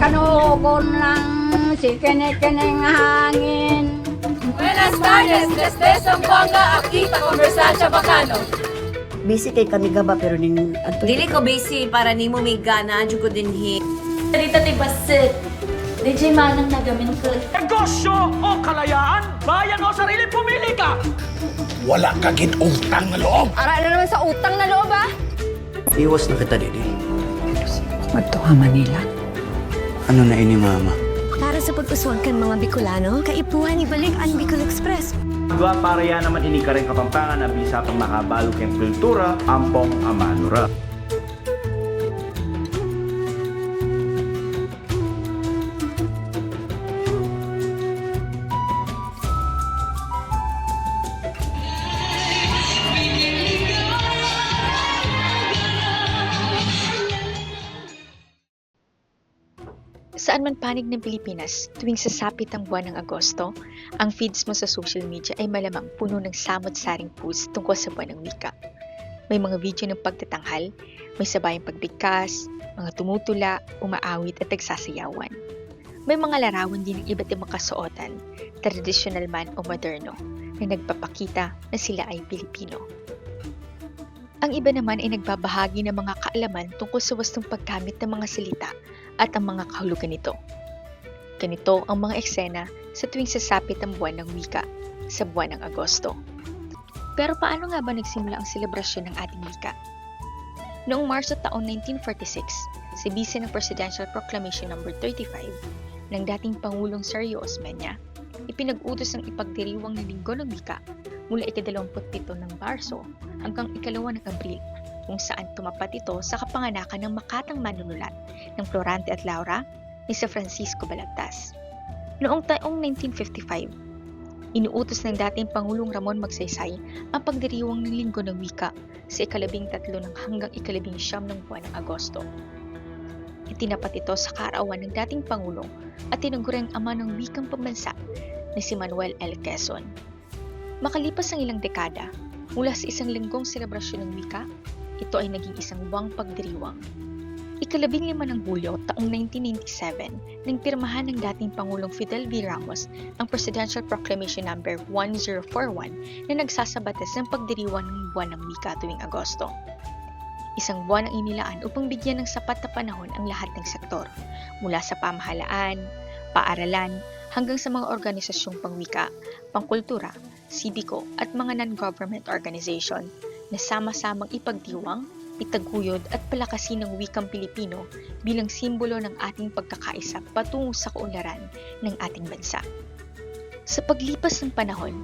kanugon ng si kinikining hangin. Buenas tardes, desde Zamboanga, aquí ta conversar sa Bacano. Busy kay kami gaba pero ning Dili ko busy para nimo may gana, dyan ko din hi. Dito ti Basit. DJ Manang nagamin ko. Negosyo o kalayaan? Bayan o sarili, pumili ka! Wala ka ginutang na loob. Ara na naman sa utang na loob ah. Iwas na kita, Didi. Magtuha Manila. Ano na ini, Mama? Para sa pag-uswag kan mga Bicolano, kaipuhan ibalik ang Bicol Express. Dua para yan naman ini ka rin kapampangan na bisa pang makabalo keng kultura, ampong amanura. Saan man panig ng Pilipinas, tuwing sasapit ang buwan ng Agosto, ang feeds mo sa social media ay malamang puno ng samot-saring posts tungkol sa buwan ng wika. May mga video ng pagtatanghal, may sabayang pagbigkas, mga tumutula, umaawit at nagsasayawan. May mga larawan din ng iba't ibang kasuotan, traditional man o moderno, na nagpapakita na sila ay Pilipino. Ang iba naman ay nagbabahagi ng mga kaalaman tungkol sa wastong paggamit ng mga salita at ang mga kahulugan nito. Ganito ang mga eksena sa tuwing sasapit ang buwan ng wika sa buwan ng Agosto. Pero paano nga ba nagsimula ang selebrasyon ng ating wika? Noong Marso taong 1946, sa bisa ng Presidential Proclamation No. 35 ng dating Pangulong Sergio Osmeña, ipinag-utos ang ipagdiriwang na linggo ng wika mula ika-27 ng Marso hanggang ikalawa ng Abril kung saan tumapat ito sa kapanganakan ng makatang manunulat ng Florante at Laura ni sa Francisco Balagtas. Noong taong 1955, inuutos ng dating Pangulong Ramon Magsaysay ang pagdiriwang ng Linggo ng Wika sa ikalabing tatlo ng hanggang ikalabing siyam ng buwan ng Agosto. Itinapat ito sa kaarawan ng dating Pangulong at tinagurang ama ng wikang pambansa na si Manuel L. Quezon. Makalipas ang ilang dekada, mula sa isang linggong selebrasyon ng wika, ito ay naging isang buwang pagdiriwang. Ikalabing lima ng Hulyo taong 1997 nang pirmahan ng dating Pangulong Fidel V. Ramos ang Presidential Proclamation No. 1041 na nagsasabatas ng pagdiriwang ng buwan ng wika tuwing Agosto. Isang buwan ang inilaan upang bigyan ng sapat na panahon ang lahat ng sektor, mula sa pamahalaan, paaralan, hanggang sa mga organisasyong pangwika, pangkultura, sibiko at mga non-government organization na sama-samang ipagdiwang, itaguyod at palakasin ng wikang Pilipino bilang simbolo ng ating pagkakaisa patungo sa kaunlaran ng ating bansa. Sa paglipas ng panahon,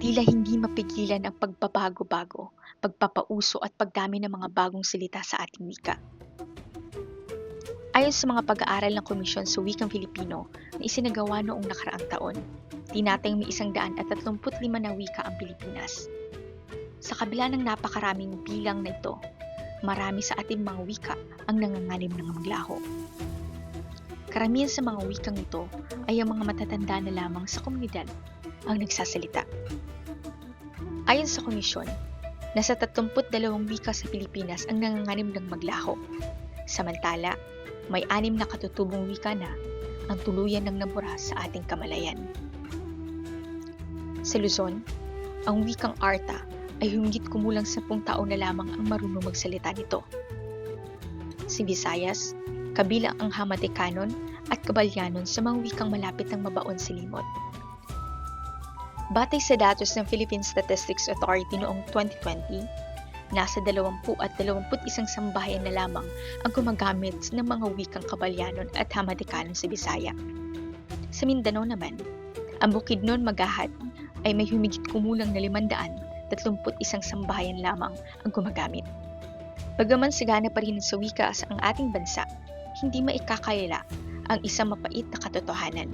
tila hindi mapigilan ang pagbabago-bago, pagpapauso at pagdami ng mga bagong salita sa ating wika. Ayon sa mga pag-aaral ng Komisyon sa Wikang Filipino na isinagawa noong nakaraang taon, tinatayang may isang daan at 35 na wika ang Pilipinas. Sa kabila ng napakaraming bilang na ito, marami sa ating mga wika ang nangangalim ng maglaho. Karamihan sa mga wikang ito ay ang mga matatanda na lamang sa komunidad ang nagsasalita. Ayon sa komisyon, nasa 32 wika sa Pilipinas ang nanganganim ng maglaho. Samantala, may anim na katutubong wika na ang tuluyan ng nabura sa ating kamalayan. Sa Luzon, ang wikang Arta ay humigit kumulang 10 taon na lamang ang marunong magsalita nito. Si Visayas, kabilang ang Hamadekanon at Kabalyanon sa mga wikang malapit ng mabaon sa limot. Batay sa datos ng Philippine Statistics Authority noong 2020, nasa 20 at 21 sambahayan na lamang ang gumagamit ng mga wikang Kabalyanon at Hamadekanon sa Bisaya. Sa Mindanao naman, ang Bukidnon Magahat ay may humigit kumulang na 531 sambahayan lamang ang gumagamit. Bagaman sagana pa rin sa wika sa ang ating bansa, hindi maikakaila ang isang mapait na katotohanan.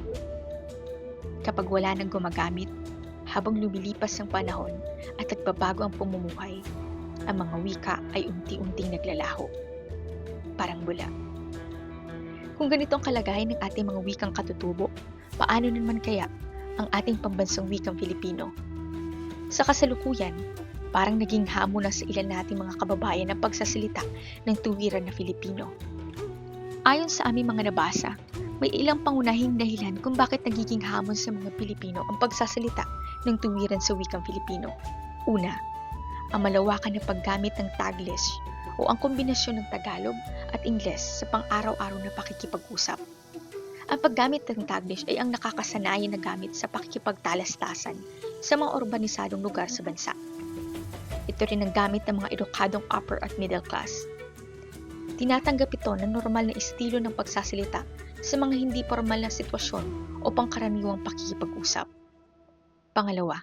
Kapag wala nang gumagamit, habang lumilipas ang panahon at nagbabago ang pamumuhay, ang mga wika ay unti-unting naglalaho. Parang bula. Kung ganito ang kalagayan ng ating mga wikang katutubo, paano naman kaya ang ating pambansang wikang Filipino? Sa kasalukuyan, parang naging hamon na sa ilan nating mga kababayan ang pagsasalita ng tuwiran na Filipino. Ayon sa aming mga nabasa, may ilang pangunahing dahilan kung bakit nagiging hamon sa mga Pilipino ang pagsasalita ng tuwiran sa wikang Filipino. Una, ang malawakan na paggamit ng Taglish o ang kombinasyon ng Tagalog at Ingles sa pang-araw-araw na pakikipag-usap. Ang paggamit ng Taglish ay ang nakakasanayan na gamit sa pakikipagtalastasan sa mga urbanisadong lugar sa bansa. Ito rin ang gamit ng mga edukadong upper at middle class. Tinatanggap ito na normal na estilo ng pagsasalita sa mga hindi formal na sitwasyon o pangkaraniwang pakikipag-usap. Pangalawa,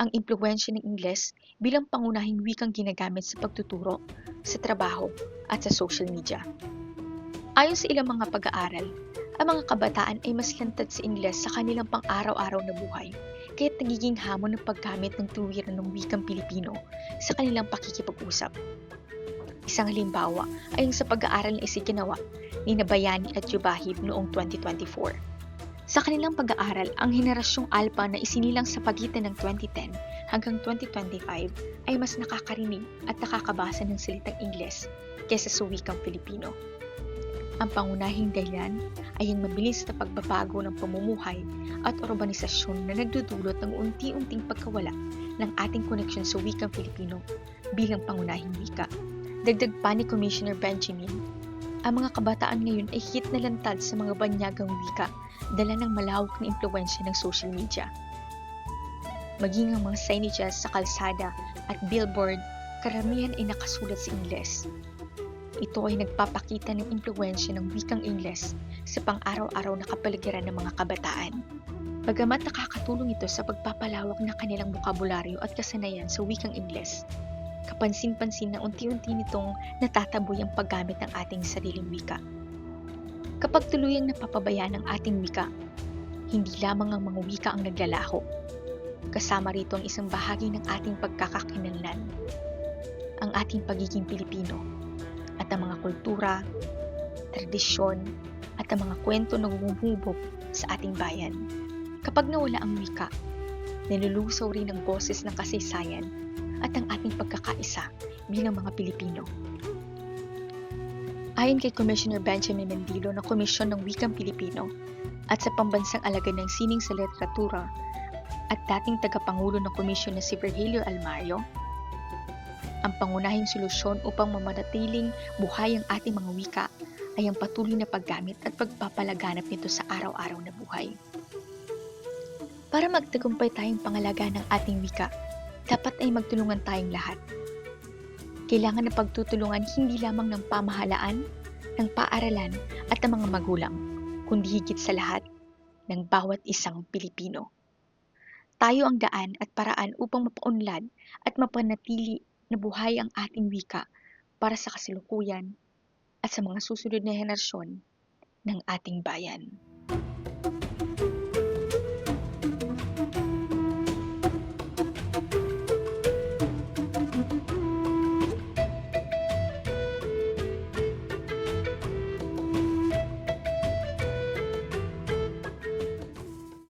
ang impluensya ng Ingles bilang pangunahing wikang ginagamit sa pagtuturo, sa trabaho, at sa social media. Ayon sa ilang mga pag-aaral, ang mga kabataan ay mas lantad sa Ingles sa kanilang pang-araw-araw na buhay, kaya't nagiging hamon ng paggamit ng tuwiran ng wikang Pilipino sa kanilang pakikipag-usap. Isang halimbawa ay yung sa pag-aaral na isiginawa ni Nabayani at Jubahib noong 2024. Sa kanilang pag-aaral, ang henerasyong alpha na isinilang sa pagitan ng 2010 hanggang 2025 ay mas nakakarinig at nakakabasa ng salitang Ingles kaysa sa wikang Filipino. Ang pangunahing dahilan ay ang mabilis na pagbabago ng pamumuhay at urbanisasyon na nagdudulot ng unti-unting pagkawala ng ating koneksyon sa wikang Filipino bilang pangunahing wika. Dagdag pa ni Commissioner Benjamin, ang mga kabataan ngayon ay higit na lantad sa mga banyagang wika dala ng malawak na impluensya ng social media. Maging ang mga signages sa kalsada at billboard, karamihan ay nakasulat sa Ingles. Ito ay nagpapakita ng impluensya ng wikang Ingles sa pang-araw-araw na kapaligiran ng mga kabataan. Bagamat nakakatulong ito sa pagpapalawak ng kanilang bokabularyo at kasanayan sa wikang Ingles, kapansin-pansin na unti-unti nitong natataboy ang paggamit ng ating sariling wika. Kapag tuluyang napapabayaan ang ating wika, hindi lamang ang mga wika ang naglalaho. Kasama rito ang isang bahagi ng ating pagkakakinanlan, ang ating pagiging Pilipino, at ang mga kultura, tradisyon, at ang mga kwento na gumubog sa ating bayan. Kapag nawala ang wika, nilulusaw rin ang boses ng kasaysayan at ang ating pagkakaisa bilang mga Pilipino. Ayon kay Commissioner Benjamin Mendilo ng Komisyon ng Wikang Pilipino at sa Pambansang Alagad ng Sining sa Literatura at dating tagapangulo ng komisyon na si Virgilio Almario, ang pangunahing solusyon upang mamanatiling buhay ang ating mga wika ay ang patuloy na paggamit at pagpapalaganap nito sa araw-araw na buhay. Para magtagumpay tayong pangalaga ng ating wika, dapat ay magtulungan tayong lahat. Kailangan na pagtutulungan hindi lamang ng pamahalaan, ng paaralan at ng mga magulang, kundi higit sa lahat ng bawat isang Pilipino. Tayo ang daan at paraan upang mapaunlad at mapanatili na buhay ang ating wika para sa kasalukuyan at sa mga susunod na henerasyon ng ating bayan.